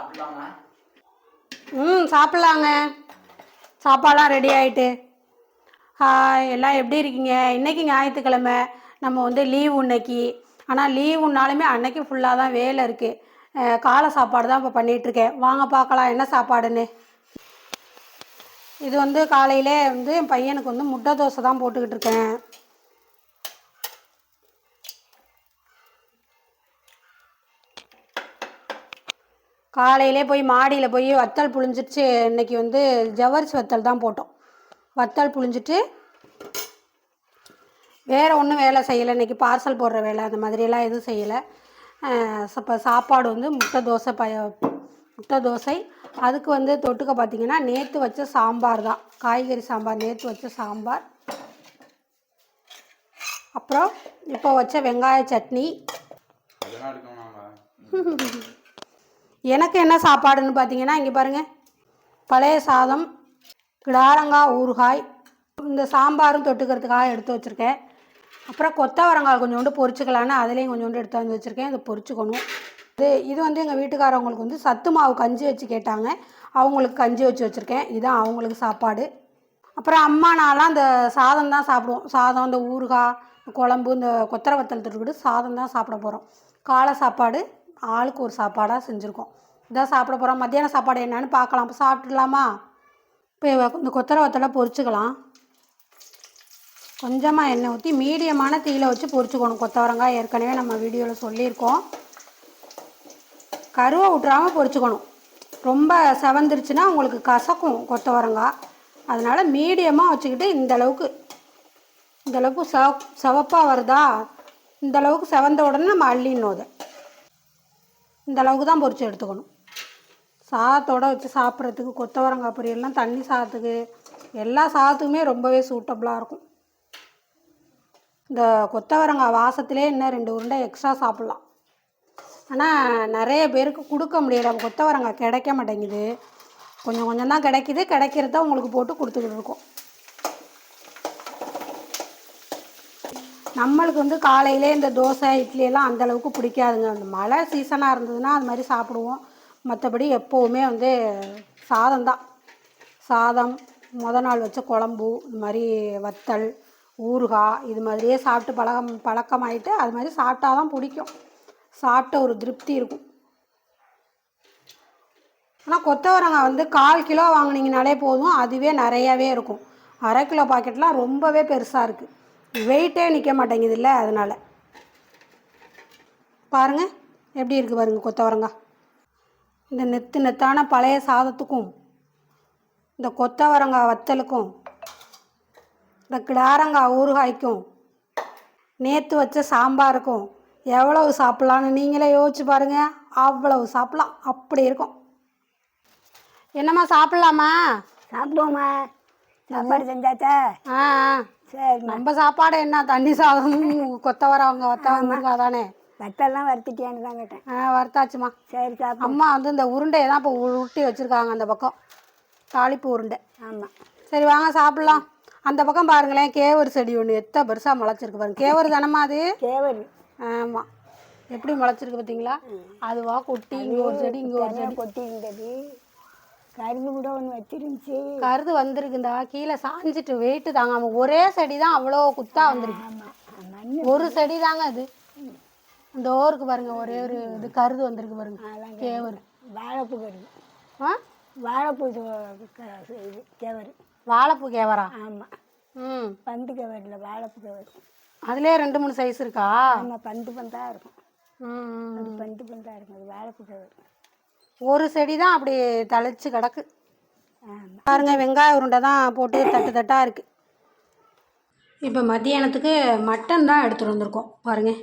சாப்பிடலாமா ம் சாப்பிட்லாங்க. சாப்பாடெலாம் ரெடி ஆகிட்டு ஹாய் எல்லாம் எப்படி இருக்கீங்க? இன்றைக்கி ஞாயிற்றுக்கிழமை. நம்ம வந்து லீவ் இன்னைக்கு. ஆனால் லீவுனாலுமே அன்னைக்கு ஃபுல்லாக தான் வேலை இருக்குது காலை சாப்பாடு தான் இப்போ பண்ணிகிட்ருக்கேன் வாங்க பார்க்கலாம் என்ன சாப்பாடுன்னு. இது வந்து காலையிலே வந்து என் பையனுக்கு வந்து முட்டை தோசை தான் போட்டுக்கிட்டு இருக்கேன். காலையிலே போய் மாடியில் போய் வத்தல் புழிஞ்சிட்டு இன்னைக்கு வந்து ஜவ்வரிசி வத்தல் தான் போட்டோம். வத்தல் புழிஞ்சிட்டு வேறு ஒன்றும் வேலை செய்யலை. இன்றைக்கி பார்சல் போடுற வேலை. அந்த மாதிரியெல்லாம் எதுவும் செய்யலை. இப்போ சாப்பாடு வந்து முட்டை தோசை பய முட்டை தோசை. அதுக்கு வந்து தொட்டுக்க பார்த்தீங்கன்னா நேற்று வச்ச சாம்பார் தான். காய்கறி சாம்பார் நேற்று வச்ச சாம்பார். அப்புறம் இப்போ வச்ச வெங்காய சட்னி. எனக்கு என்ன சாப்பாடுன்னு பார்த்தீங்கன்னா இங்கே பாருங்கள் பழைய சாதம் கிடாரங்காய் ஊறுகாய் இந்த சாம்பாரும் தொட்டுக்கிறதுக்காக எடுத்து வச்சுருக்கேன். அப்புறம் கொத்தவரங்காய் கொஞ்சோண்டு பொரிச்சுக்கலான்னு அதுலேயும் கொஞ்சோண்டு எடுத்து வந்து வச்சுருக்கேன். இதை பொரிச்சுக்கணும். இது இது வந்து எங்கள் வீட்டுக்காரவங்களுக்கு வந்து சத்து மாவு கஞ்சி வச்சு கேட்டாங்க. அவங்களுக்கு கஞ்சி வச்சு வச்சுருக்கேன். இதுதான் அவங்களுக்கு சாப்பாடு. அப்புறம் அம்மா நான்லாம் அந்த சாதம் தான் சாப்பிடுவோம். சாதம் இந்த ஊறுகாய் குழம்பு இந்த கொத்தரை வத்தல் தொட்டுக்கிட்டு சாதம் தான் சாப்பிட போகிறோம் காலை சாப்பாடு ஆளுக்கு ஒரு சாப்பாடாக செஞ்சுருக்கோம். இதான் சாப்பிட போகிறோம் மத்தியான சாப்பாடு என்னன்னு பார்க்கலாம். இப்போ சாப்பிட்டுடலாமா? இப்போ இந்த கொத்தரை வத்தலை பொரிச்சுக்கலாம். கொஞ்சமாக எண்ணெய் ஊற்றி மீடியமான தீயில வச்சு பொரிச்சுக்கணும். கொத்தவரங்காய் ஏற்கனவே நம்ம வீடியோவில் சொல்லியிருக்கோம். கருவை விட்றாமல் பொரிச்சுக்கணும். ரொம்ப செவந்துருச்சுன்னா உங்களுக்கு கசக்கும் கொத்தவரங்காய் அதனால் மீடியமாக வச்சுக்கிட்டு இந்த அளவுக்கு செவ செவப்பாக வருதா? இந்தளவுக்கு செவந்த உடனே நம்ம அள்ளிடணும் அதை. இந்த அளவுக்கு தான் பொறிச்சு எடுத்துக்கணும். சாதத்தோடு வச்சு சாப்பிட்றதுக்கு கொத்தவரங்காய் பொரியல்லாம் தண்ணி சாதத்துக்கு எல்லா சாதத்துக்குமே ரொம்பவே சூட்டபுளாக இருக்கும். இந்த கொத்தவரங்காய் வாசத்திலே இன்னும் ரெண்டு உருண்டை எக்ஸ்ட்ரா சாப்பிட்லாம். ஆனால் நிறைய பேருக்கு கொடுக்க முடியல. கொத்தவரங்காய் கிடைக்க மாட்டேங்குது. கொஞ்சம் கொஞ்சம் தான் கிடைக்கிது. கிடைக்கிறத உங்களுக்கு போட்டு கொடுத்துக்கிட்டு இருக்கோம். நம்மளுக்கு வந்து காலையிலே இந்த தோசை இட்லி எல்லாம் அந்தளவுக்கு பிடிக்காதுங்க. அந்த மழை சீசனாக இருந்ததுன்னா அது மாதிரி சாப்பிடுவோம். மற்றபடி எப்போவுமே வந்து சாதம் தான். சாதம் முத நாள் வச்ச குழம்பு இது மாதிரி வத்தல் ஊறுகாய் இது மாதிரியே சாப்பிட்டு பழகம் பழக்கமாயிட்டு அது மாதிரி சாப்பிட்டா தான் பிடிக்கும். சாப்பிட்ட ஒரு திருப்தி இருக்கும். ஆனால் கொத்தவரங்காய் வந்து கால் கிலோ வாங்கினீங்கனாலே போதும். அதுவே நிறையாவே இருக்கும். அரை கிலோ பாக்கெட்லாம் ரொம்பவே பெருசாக இருக்குது வெயிட்டே நிற்க மாட்டேங்குது இல்லை அதனால். பாருங்கள் எப்படி இருக்குது பாருங்கள் கொத்தவரங்காய் இந்த நெத்து நெத்தான பழைய சாதத்துக்கும் இந்த கொத்தவரங்காய் வத்தலுக்கும் இந்த கிடாரங்காய் ஊறுகாய்க்கும் நேற்று வச்ச சாம்பாருக்கும் எவ்வளவு சாப்பிட்லான்னு நீங்களே யோசிச்சு பாருங்கள் அவ்வளவு சாப்பிட்லாம். அப்படி இருக்கும். என்னம்மா சாப்பிட்லாமா? சாப்பிடுவோம்மா. சாப்பாடு செஞ்சாச்சா? ஆ ஆ. சரிம்மா நம்ம சாப்பாடு என்ன? தண்ணி சாதம் கொத்தவரவங்க வத்தவங்க இருக்கா தானே? வத்தெல்லாம் வறுத்துட்டியான்னு தான் கேட்டேன். ஆ வறுத்தாச்சுமா சரி சாப்பிடு. அம்மா வந்து இந்த உருண்டையை தான் இப்போ உருட்டி வச்சுருக்காங்க அந்த பக்கம். தாளிப்பு உருண்டை. ஆமாம் சரி வாங்க சாப்பிட்லாம். அந்த பக்கம் பாருங்களேன் கேவர் செடி ஒன்று எத்த பெருசாக முளைச்சிருக்கு பாருங்க. கேவர் தானம்மா அது? கேவரு. ஆமாம் எப்படி முளைச்சிருக்கு பார்த்தீங்களா? அதுவா கொட்டி இங்கே ஒரு செடி இங்கே ஒரு செடி. கொட்டி இருந்தது கரும்பு கூட ஒன்று வச்சிருந்துச்சு. கருது வந்திருக்குண்டா கீழே சாஞ்சிட்டு வெயிட்டு தாங்காம ஒரே செடி தான் அவ்வளோ குத்தா வந்திருக்கு. ஒரு செடி தாங்க அது. இந்த ஓருக்கு பாருங்க ஒரே ஒரு இது கருது வந்திருக்கு பாருங்க. கேவர். வாழைப்பூ கருது. ஆ? வாழைப்பூ இது க- இது கேவரு. வாழைப்பூ கேவரா? ஆமாம் ம். பந்து கேவரில் வாழைப்பூ கேவரு. அதுலேயே ரெண்டு மூணு சைஸ் இருக்கா? ஆமாம் பந்து பந்தாக இருக்கும். ம், பந்து பந்தாக இருக்கும். அது வாழைப்பூ கேவரு. ஒரு செடி தான் அப்படி தழைச்சு கிடக்கு. பாருங்க வெங்காய உருண்டை தான் போட்டு தட்டு தட்டாக இருக்குது இப்போ மத்தியானத்துக்கு மட்டன் தான் எடுத்துகிட்டு வந்திருக்கோம். பாருங்கள்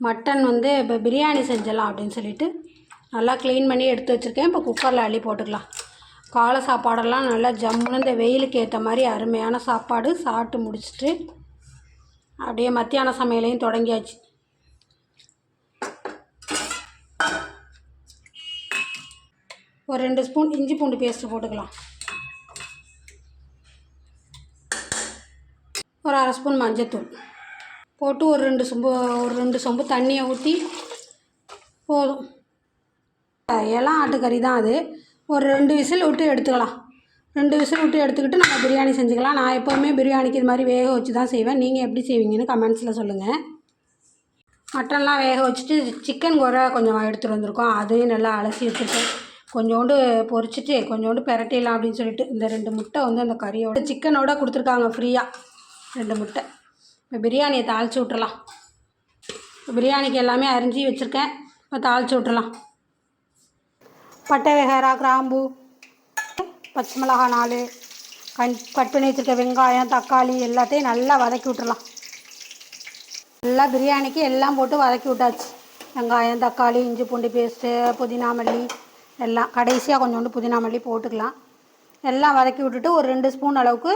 மட்டன் வந்து இப்போ பிரியாணி செஞ்சிடலாம் அப்படின்னு சொல்லிட்டு நல்லா க்ளீன் பண்ணி எடுத்து வச்சுருக்கேன். இப்போ குக்கரில் அள்ளி போட்டுக்கலாம். காலை சாப்பாடெல்லாம் நல்லா ஜம்முன்னு இந்த வெயிலுக்கு ஏற்ற மாதிரி அருமையான சாப்பாடு சாப்பிட்டு முடிச்சிட்டு அப்படியே மத்தியான சமையலையும் தொடங்கியாச்சு. ஒரு ரெண்டு ஸ்பூன் இஞ்சி பூண்டு பேஸ்ட்டு போட்டுக்கலாம். ஒரு அரை ஸ்பூன் மஞ்சத்தூள். போட்டு ஒரு ரெண்டு சொம்பு ஒரு ரெண்டு சொம்பு தண்ணியை ஊற்றி போதும். எல்லாம் ஆட்டுக்கறி தான் அது. ஒரு ரெண்டு விசில் விட்டு எடுத்துக்கலாம். ரெண்டு விசில் விட்டு எடுத்துக்கிட்டு நம்ம பிரியாணி செஞ்சுக்கலாம். நான் எப்போவுமே பிரியாணிக்கு இது மாதிரி வேக வச்சு தான் செய்வேன். நீங்கள் எப்படி செய்வீங்கன்னு கமெண்ட்ஸில் சொல்லுங்கள் மட்டன்லாம் வேக வச்சுட்டு சிக்கன் குறை கொஞ்சம் எடுத்துகிட்டு வந்திருக்கோம். அதையும் நல்லா அலசி வச்சுட்டு கொஞ்சோண்டு பொரிச்சிட்டு கொஞ்சோண்டு பிரட்டிடலாம் அப்படின்னு சொல்லிட்டு இந்த ரெண்டு முட்டை வந்து அந்த கறியோட சிக்கனோட கொடுத்துருக்காங்க ஃப்ரீயாக ரெண்டு முட்டை. இப்போ பிரியாணியை தாளித்து விட்றலாம் பிரியாணிக்கு எல்லாமே அரிஞ்சு வச்சுருக்கேன். இப்போ தாளித்து விட்றலாம் பட்டை வகைரா கிராம்பு பச்சை மிளகா நாலு கண் கட் பண்ணி வச்சுருக்க வெங்காயம் தக்காளி எல்லாத்தையும் நல்லா வதக்கி விட்றலாம் நல்லா பிரியாணிக்கு எல்லாம் போட்டு வதக்கி விட்டாச்சு. வெங்காயம் தக்காளி இஞ்சி பூண்டு பேஸ்ட்டு புதினா மல்லி எல்லாம் கடைசியாக கொஞ்சோண்டு புதினா மல்லி போட்டுக்கலாம். எல்லாம் வதக்கி விட்டுட்டு ஒரு ரெண்டு ஸ்பூன் அளவுக்கு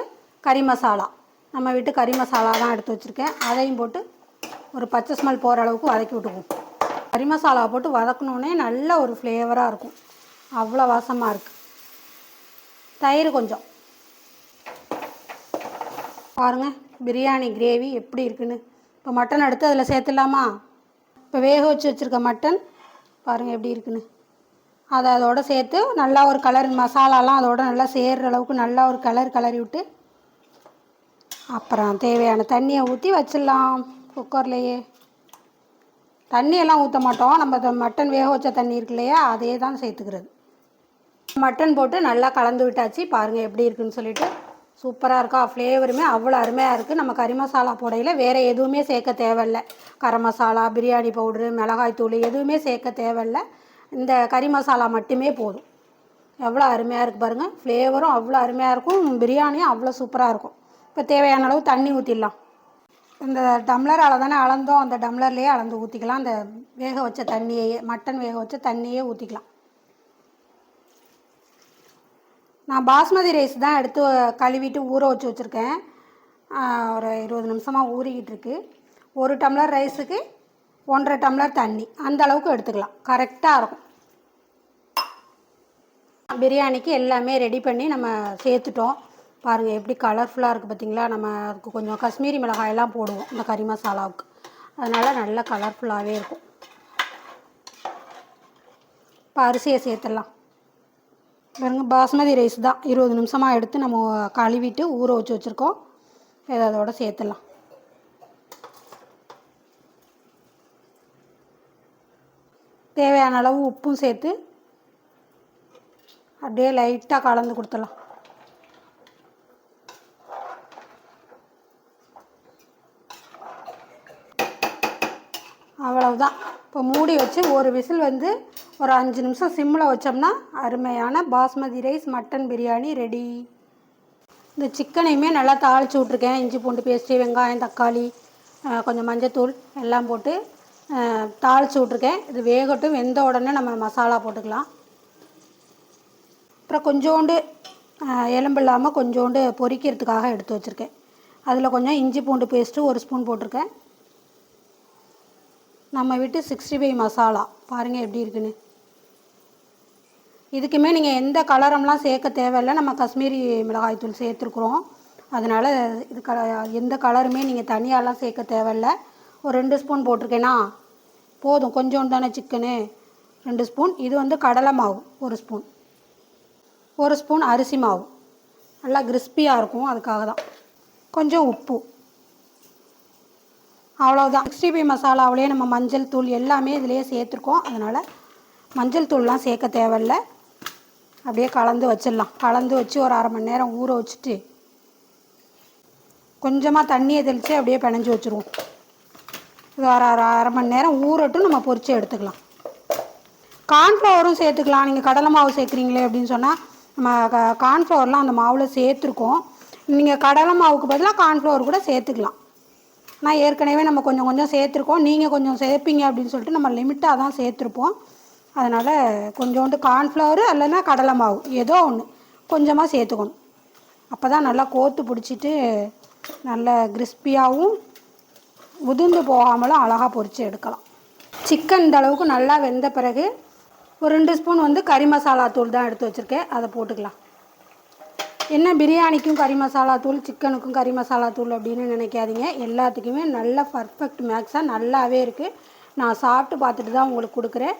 கறி மசாலா. நம்ம வீட்டு கறி மசாலா தான் எடுத்து வச்சுருக்கேன். அதையும் போட்டு ஒரு பச்சை ஸ்மெல் போகிற அளவுக்கு வதக்கி விட்டுக்குவோம். கறி மசாலா போட்டு வதக்கணுன்னே நல்ல ஒரு ஃப்ளேவராக இருக்கும். அவ்வளோ வாசமாக இருக்குது தயிர் கொஞ்சம். பாருங்கள் பிரியாணி கிரேவி எப்படி இருக்குன்னு. இப்போ மட்டன் எடுத்து அதில் சேர்த்துடலாமா? இப்போ வேக வச்சு வச்சுருக்க மட்டன் பாருங்கள் எப்படி இருக்குன்னு. அதை அதோட சேர்த்து நல்லா ஒரு கலர் மசாலாலாம் அதோட நல்லா சேர்கிற அளவுக்கு நல்லா ஒரு கலர் கலரி விட்டு அப்புறம் தேவையான தண்ணியை ஊற்றி வச்சிடலாம் குக்கர்லேயே. தண்ணியெல்லாம் ஊற்ற மாட்டோம். நம்ம இந்த மட்டன் வேக வச்ச தண்ணி இருக்கு இல்லையா அதையே தான் சேர்த்துக்கிறது. மட்டன் போட்டு நல்லா கலந்து விட்டாச்சு. பாருங்கள் எப்படி இருக்குன்னு சொல்லிட்டு. சூப்பராக இருக்கா ஃப்ளேவருமே அவ்வளோ அருமையாக இருக்குது நம்ம கறி மசாலா போடையில் வேறு எதுவுமே சேர்க்க தேவையில்ல. கரம் மசாலா பிரியாணி பவுடரு மிளகாய் தூள் எதுவுமே சேர்க்க தேவையில்ல. இந்த கறி மசாலா மட்டுமே போதும். எவ்வளோ அருமையாக இருக்குது பாருங்கள் ஃப்ளேவரும் அவ்வளோ அருமையாக இருக்கும். பிரியாணியும் அவ்வளோ சூப்பராக இருக்கும். இப்போ தேவையான அளவு தண்ணி ஊற்றிடலாம் இந்த டம்ளரால் தானே அளந்தோம். அந்த டம்ளர்லேயே அளந்து ஊற்றிக்கலாம் அந்த வேக வச்ச தண்ணியையே மட்டன் வேக வச்ச தண்ணியே ஊற்றிக்கலாம் நான் பாஸ்மதி ரைஸ் தான் எடுத்து கழுவிட்டு ஊற வச்சு வச்சுருக்கேன். ஒரு இருபது நிமிஷமாக ஊறிக்கிட்டு இருக்கு. ஒரு டம்ளர் ரைஸுக்கு ஒன்றரை டம்ளர் தண்ணி. அந்த அளவுக்கு எடுத்துக்கலாம். கரெக்டாக இருக்கும். பிரியாணிக்கு எல்லாமே ரெடி பண்ணி நம்ம சேர்த்துட்டோம். பாருங்கள் எப்படி கலர்ஃபுல்லாக இருக்குது பார்த்தீங்களா நம்ம அதுக்கு கொஞ்சம் காஷ்மீரி மிளகாயெல்லாம் போடுவோம் இந்த கறி மசாலாவுக்கு. அதனால் நல்லா கலர்ஃபுல்லாகவே இருக்கும். இப்போ அரிசியை சேர்த்துடலாம். பாருங்க பாஸ்மதி ரைஸ் தான். இருபது நிமிஷமாக எடுத்து நம்ம கழுவிட்டு ஊற வச்சு வச்சுருக்கோம். இதை அதோட சேர்த்துடலாம். தேவையான அளவு உப்பும் சேர்த்து அப்படியே லைட்டாக கலந்து கொடுத்துடலாம். அவ்வளவுதான். இப்போ மூடி வச்சு ஒரு விசில் வந்து ஒரு அஞ்சு நிமிஷம் சிம்மில் வச்சோம்னா அருமையான basmati rice mutton biryani ready. இந்த சிக்கனையுமே நல்லா தாளித்து விட்ருக்கேன் இஞ்சி பூண்டு பேஸ்ட்டு வெங்காயம் தக்காளி கொஞ்சம் மஞ்சத்தூள் எல்லாம் போட்டு தாளித்து விட்ருக்கேன் இது வேகட்டும் வெந்த உடனே நம்ம மசாலா போட்டுக்கலாம். அப்புறம் கொஞ்சோண்டு எலும்பு இல்லாமல் கொஞ்சோண்டு பொரிக்கிறதுக்காக எடுத்து வச்சுருக்கேன். அதில் கொஞ்சம் இஞ்சி பூண்டு பேஸ்ட்டு ஒரு ஸ்பூன் போட்டிருக்கேன். நம்ம வீட்டு சிக்ஸ்டி ஃபைவ் மசாலா. பாருங்கள் எப்படி இருக்குன்னு. இதுக்குமே நீங்கள் எந்த கலரம்லாம் சேர்க்க தேவையில்லை. நம்ம காஷ்மீரி மிளகாய் தூள் சேர்த்துருக்குறோம். அதனால் இது க எந்த கலருமே நீங்கள் தனியாலாம் சேர்க்க தேவையில்ல. ஒரு ரெண்டு ஸ்பூன் போட்டிருக்கேன்னா போதும். கொஞ்சோண்டு தானே சிக்கனு ரெண்டு ஸ்பூன் இது வந்து கடலை மாவு. ஒரு ஸ்பூன் ஒரு ஸ்பூன் அரிசி மாவு. நல்லா கிறிஸ்பியாக இருக்கும் அதுக்காக தான் கொஞ்சம் உப்பு. அவ்வளோதான் சிக்ஸ்டி ஃபைவ் மசாலாவிலே நம்ம மஞ்சள் தூள் எல்லாமே இதிலேயே சேர்த்துருக்கோம். அதனால் மஞ்சள் தூள்லாம் சேர்க்க தேவையில்ல. அப்படியே கலந்து வச்சிடலாம். கலந்து வச்சு ஒரு அரை மணி நேரம் ஊற வச்சுட்டு கொஞ்சமாக தண்ணியை தெளித்து அப்படியே பிணைஞ்சி வச்சுருவோம். இது ஒரு அரை அரை மணி நேரம் ஊறட்டும் நம்ம பொறிச்சு எடுத்துக்கலாம். கார்ன்ஃப்ளவரும் சேர்த்துக்கலாம். நீங்கள் கடலை மாவு சேர்க்குறீங்களே அப்படின்னு சொன்னால் நம்ம க கார்ன்ஃப்ளவர்லாம் அந்த மாவில் சேர்த்துருக்கோம். நீங்கள் கடலை மாவுக்கு பதிலாக கார்ன்ஃப்ளவர் கூட சேர்த்துக்கலாம். நான் ஏற்கனவே நம்ம கொஞ்சம் கொஞ்சம் சேர்த்துருக்கோம். நீங்கள் கொஞ்சம் சேர்ப்பீங்க அப்படின்னு சொல்லிட்டு நம்ம லிமிட்டாக தான் சேர்த்துருப்போம். அதனால் கொஞ்சோண்டு கார்ன்ஃப்ளவர் இல்லைன்னா கடலை மாவு ஏதோ ஒன்று கொஞ்சமாக சேர்த்துக்கணும். அப்போ தான் நல்லா கோத்து பிடிச்சிட்டு நல்ல கிறிஸ்பியாகவும் உதிர்ந்து போகாமலும் அழகாக பொறிச்சு எடுக்கலாம். சிக்கன் இந்த அளவுக்கு நல்லா வெந்த பிறகு ஒரு ரெண்டு ஸ்பூன் வந்து கறி மசாலா தூள் தான் எடுத்து வச்சுருக்கேன். அதை போட்டுக்கலாம். என்ன பிரியாணிக்கும் கறி மசாலா தூள் சிக்கனுக்கும் கறி மசாலா தூள் அப்படின்னு நினைக்காதீங்க. எல்லாத்துக்குமே நல்ல பர்ஃபெக்ட் மேக்ஸாக நல்லாவே இருக்குது நான் சாப்பிட்டு பார்த்துட்டு தான் உங்களுக்கு கொடுக்குறேன்.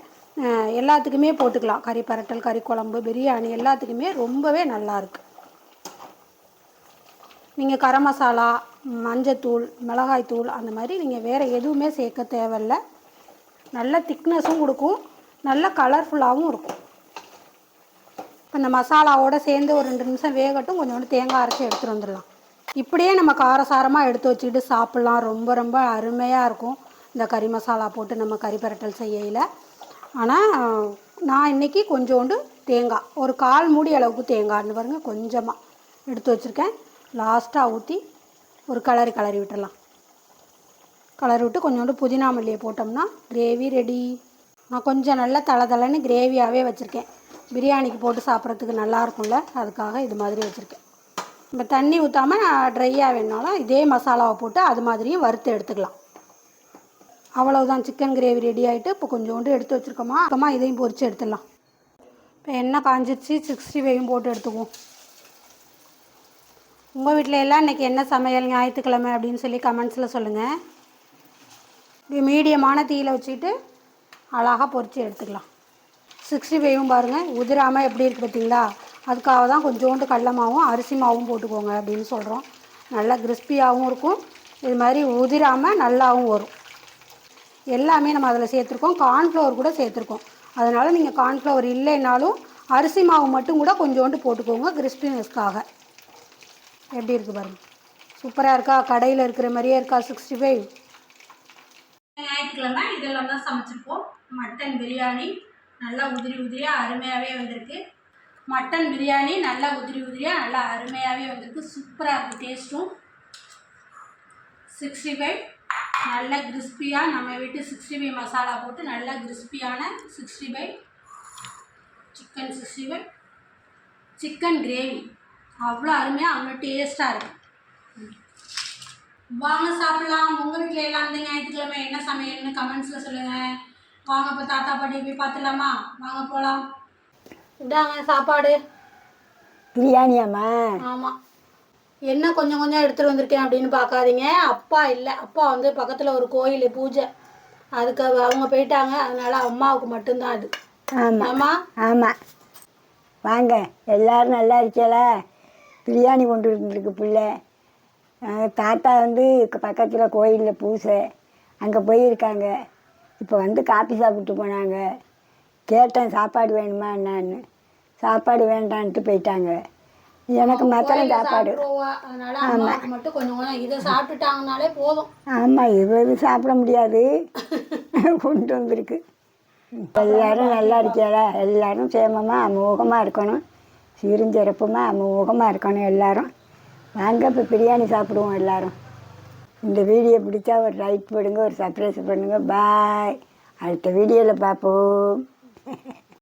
எல்லாத்துக்குமே போட்டுக்கலாம். கறி பரட்டல் கறி குழம்பு பிரியாணி எல்லாத்துக்குமே ரொம்பவே நல்லாயிருக்கு நீங்கள் கரம் மசாலா மஞ்சத்தூள் மிளகாய்த்தூள் அந்த மாதிரி நீங்கள் வேறு எதுவுமே சேர்க்க தேவையில்ல. நல்ல திக்னஸும் கொடுக்கும். நல்ல கலர்ஃபுல்லாகவும் இருக்கும். இப்போ இந்த மசாலாவோட சேர்ந்து ஒரு ரெண்டு நிமிஷம் வேகட்டும் கொஞ்சோண்டு தேங்காய் அரைச்சி எடுத்துகிட்டு வந்துடலாம். இப்படியே நம்ம காரசாரமாக எடுத்து வச்சுக்கிட்டு சாப்பிட்லாம். ரொம்ப ரொம்ப அருமையாக இருக்கும். இந்த கறி மசாலா போட்டு நம்ம கறி பரட்டல் செய்யல ஆனால் நான் இன்றைக்கி கொஞ்சோண்டு தேங்காய் ஒரு கால் மூடி அளவுக்கு தேங்காய்னு பாருங்கள் கொஞ்சமாக எடுத்து வச்சுருக்கேன். லாஸ்ட்டாக ஊற்றி ஒரு கலரி கலரி விட்டுடலாம். கலரி விட்டு கொஞ்சோண்டு புதினா மல்லியை போட்டோம்னா கிரேவி ரெடி நான் கொஞ்சம் நல்லா தலை தலைன்னு கிரேவியாகவே வச்சுருக்கேன். பிரியாணிக்கு போட்டு சாப்பிட்றதுக்கு நல்லா இருக்கும்ல அதுக்காக இது மாதிரி வச்சுருக்கேன். இப்போ தண்ணி ஊற்றாமல் ட்ரையாக வேணாலும் இதே மசாலாவை போட்டு அது மாதிரியும் வறுத்து எடுத்துக்கலாம். அவ்வளவுதான் சிக்கன் கிரேவி ரெடி ஆகிட்டு இப்போ கொஞ்சோண்டு எடுத்து வச்சுருக்கோமா அப்புறமா இதையும் பொறிச்சு எடுத்துடலாம். இப்போ எண்ணெய் காஞ்சிருச்சு சிக்ஸ்டி ஃபைவும் போட்டு எடுத்துக்குவோம். உங்கள் வீட்டில் எல்லாம் இன்றைக்கி என்ன சமையல் ஞாயிற்றுக்கிழமை அப்படின்னு சொல்லி கமெண்ட்ஸில் சொல்லுங்கள் இப்படி மீடியமான தீயில் வச்சுக்கிட்டு அழகாக பொறிச்சு எடுத்துக்கலாம். சிக்ஸ்டி ஃபைவும் பாருங்கள் உதிராமல் எப்படி இருக்குது பார்த்தீங்களா? அதுக்காக தான் கொஞ்சோண்டு கடல மாவும் அரிசி மாவும் போட்டுக்கோங்க அப்படின்னு சொல்கிறோம் நல்லா கிறிஸ்பியாகவும் இருக்கும். இது மாதிரி உதிராமல் நல்லாவும் வரும். எல்லாமே நம்ம அதில் சேர்த்துருக்கோம். கார்ன்ஃப்ளவர் கூட சேர்த்துருக்கோம். அதனால் நீங்கள் கார்ன்ஃப்ளவர் இல்லைனாலும் அரிசி மாவு மட்டும் கூட கொஞ்சோண்டு போட்டுக்கோங்க கிறிஸ்பினஸ்க்காக. எப்படி இருக்குது பாருங்க. சூப்பராக இருக்கா? கடையில் இருக்கிற மாதிரியே இருக்கா சிக்ஸ்டி ஃபைவ்? ஞாயிற்றுக்கிழமை இதெல்லாம் தான் சமைச்சிருப்போம். மட்டன் பிரியாணி நல்லா உதிரி உதிரியாக அருமையாகவே வந்திருக்கு. மட்டன் பிரியாணி நல்லா உதிரி உதிரியாக நல்லா அருமையாகவே வந்திருக்கு. சூப்பராக இருக்குது டேஸ்ட்டும். Sixty five. நல்ல கிறிஸ்பியாக நம்ம வீட்டு சிக்ஸ்டி ஃபைவ் மசாலா போட்டு நல்ல கிறிஸ்பியான sixty five. Chicken sixty five. Chicken gravy. அவ்வளோ அருமையாக அவ்வளோ டேஸ்ட்டாக இருக்குது வாங்க சாப்பிட்லாம். உங்கள் வீட்டில் எல்லாம் இந்த ஞாயிற்றுக்கிழமை என்ன சமையல்னு கமெண்ட்ஸில் சொல்லுங்கள் வாங்க இப்போ தாத்தா பாட்டி போய் பார்த்துலாமா வாங்க போகலாம் இதாங்க சாப்பாடு. பிரியாணியாம்மா ஆமாம் என்ன கொஞ்சம் கொஞ்சம் எடுத்துகிட்டு வந்திருக்கேன் அப்படின்னு பார்க்காதீங்க. அப்பா இல்லை. அப்பா வந்து பக்கத்தில் ஒரு கோயில் பூஜை. அதுக்கு அவ- அவங்க போயிட்டாங்க. அதனால அம்மாவுக்கு மட்டும்தான் அது. ஆமாம் ஆமா? ஆமாம் வாங்க. எல்லாரும் நல்லா இருக்கீங்களா? பிரியாணி கொண்டு வந்துருக்கு பிள்ளை. தாத்தா வந்து பக்கத்தில் கோயிலில் பூசை. அங்கே போயிருக்காங்க. இப்போ வந்து காப்பி சாப்பிட்டு போனாங்க. கேட்டேன் சாப்பாடு வேணுமா என்னான்னு? சாப்பாடு வேண்டான்ட்டு போயிட்டாங்க. எனக்கு மாத்திரம் சாப்பாடு. போதும். ஆமாம் இது சாப்பிட முடியாது. கொண்டு வந்திருக்கு. எல்லாரும் நல்லா இருக்கியாளா எல்லாரும் சேமமாக அமோகமாக இருக்கணும். சீரும் சிறப்புமாக அமோகமாக இருக்கணும் எல்லாரும். வாங்க இப்போ பிரியாணி சாப்பிடுவோம் எல்லாரும். இந்த வீடியோ பிடிச்சா ஒரு லைக் போடுங்க ஒரு சப்ஸ்கிரைப் பண்ணுங்கள் பாய் அடுத்த வீடியோவில் பார்ப்போம்.